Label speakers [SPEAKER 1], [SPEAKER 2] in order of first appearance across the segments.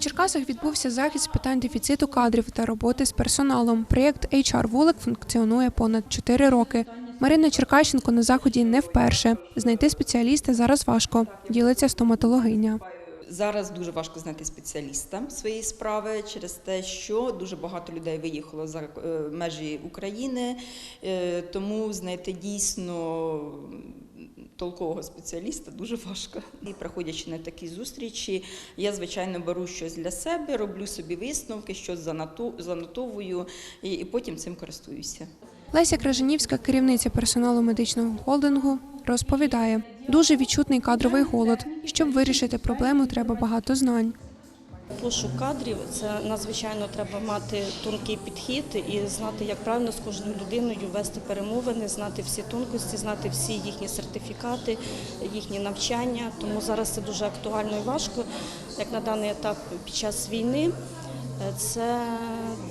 [SPEAKER 1] Черкасах відбувся захід з питань дефіциту кадрів та роботи з персоналом. Проєкт HR Вулик функціонує понад 4 роки. Марина Черкащенко на заході не вперше. Знайти спеціаліста зараз важко. Ділиться стоматологиня.
[SPEAKER 2] Зараз дуже важко знайти спеціаліста своєї справи через те, що дуже багато людей виїхало за е, межі України, е, тому знайти дійсно толкового спеціаліста дуже важко. І проходячи на такі зустрічі, я звичайно беру щось для себе, роблю собі висновки, щось занотовую і, і потім цим користуюся.
[SPEAKER 1] Леся Кражанівська, керівниця персоналу медичного холдингу, розповідає, дуже відчутний кадровий голод. Щоб вирішити проблему, треба багато знань.
[SPEAKER 3] Пошук кадрів це надзвичайно треба мати тонкий підхід і знати, як правильно з кожною людиною вести перемовини, знати всі тонкості, знати всі їхні сертифікати, їхні навчання. Тому зараз це дуже актуально і важко, як на даний етап під час війни. Це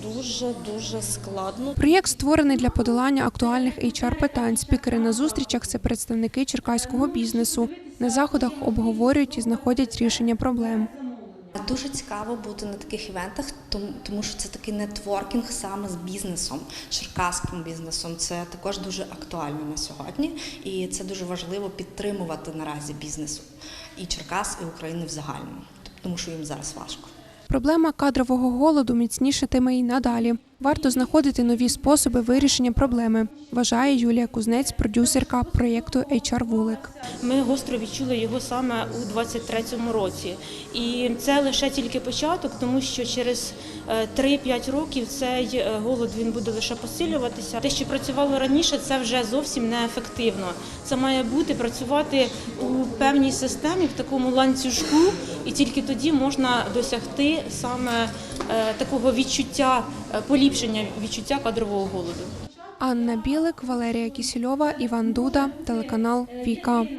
[SPEAKER 3] дуже дуже складно.
[SPEAKER 1] Проєкт створений для подолання актуальних HR питань. Спікери на зустрічах це представники черкаського бізнесу. На заходах обговорюють і знаходять рішення проблем.
[SPEAKER 4] Дуже цікаво бути на таких івентах, тому, що це такий нетворкінг саме з бізнесом, черкаським бізнесом. Це також дуже актуально на сьогодні, і це дуже важливо підтримувати наразі бізнесу і Черкас, і України в загальному, тому що їм зараз важко.
[SPEAKER 1] Проблема кадрового голоду міцнішатиме і надалі. Варто знаходити нові способи вирішення проблеми, вважає Юлія Кузнець, продюсерка проєкту HR Вулик.
[SPEAKER 5] Ми гостро відчули його саме у 23-му році. І це лише тільки початок, тому що через е, 3-5 років цей е, голод він буде лише посилюватися. Те, що працювало раніше, це вже зовсім неефективно. Це має бути працювати у певній системі, в такому ланцюжку, і тільки тоді можна досягти саме е, такого відчуття е, поліпшення відчуття кадрового голоду.
[SPEAKER 1] Анна Білик, Валерія Кісільова, Іван Дуда, телеканал Віка.